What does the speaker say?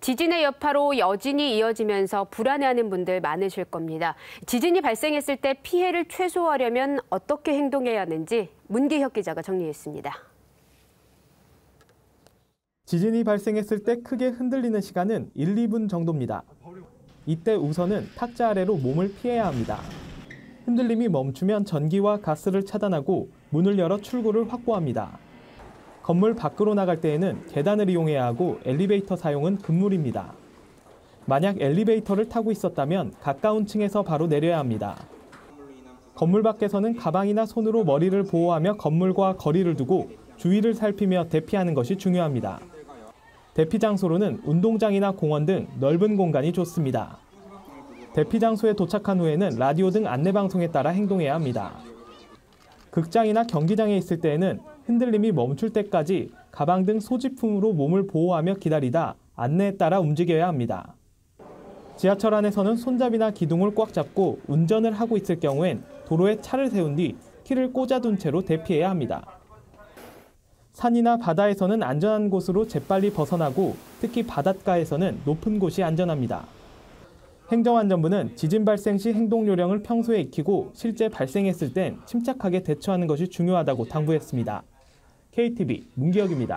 지진의 여파로 여진이 이어지면서 불안해하는 분들 많으실 겁니다. 지진이 발생했을 때 피해를 최소화하려면 어떻게 행동해야 하는지 문기혁 기자가 정리했습니다. 지진이 발생했을 때 크게 흔들리는 시간은 1, 2분 정도입니다. 이때 우선은 탁자 아래로 몸을 피해야 합니다. 흔들림이 멈추면 전기와 가스를 차단하고 문을 열어 출구를 확보합니다. 건물 밖으로 나갈 때에는 계단을 이용해야 하고 엘리베이터 사용은 금물입니다. 만약 엘리베이터를 타고 있었다면 가까운 층에서 바로 내려야 합니다. 건물 밖에서는 가방이나 손으로 머리를 보호하며 건물과 거리를 두고 주위를 살피며 대피하는 것이 중요합니다. 대피 장소로는 운동장이나 공원 등 넓은 공간이 좋습니다. 대피 장소에 도착한 후에는 라디오 등 안내 방송에 따라 행동해야 합니다. 극장이나 경기장에 있을 때에는 흔들림이 멈출 때까지 가방 등 소지품으로 몸을 보호하며 기다리다 안내에 따라 움직여야 합니다. 지하철 안에서는 손잡이나 기둥을 꽉 잡고 운전을 하고 있을 경우엔 도로에 차를 세운 뒤 키를 꽂아둔 채로 대피해야 합니다. 산이나 바다에서는 안전한 곳으로 재빨리 벗어나고 특히 바닷가에서는 높은 곳이 안전합니다. 행정안전부는 지진 발생 시 행동 요령을 평소에 익히고 실제 발생했을 땐 침착하게 대처하는 것이 중요하다고 당부했습니다. KTV 문기혁입니다.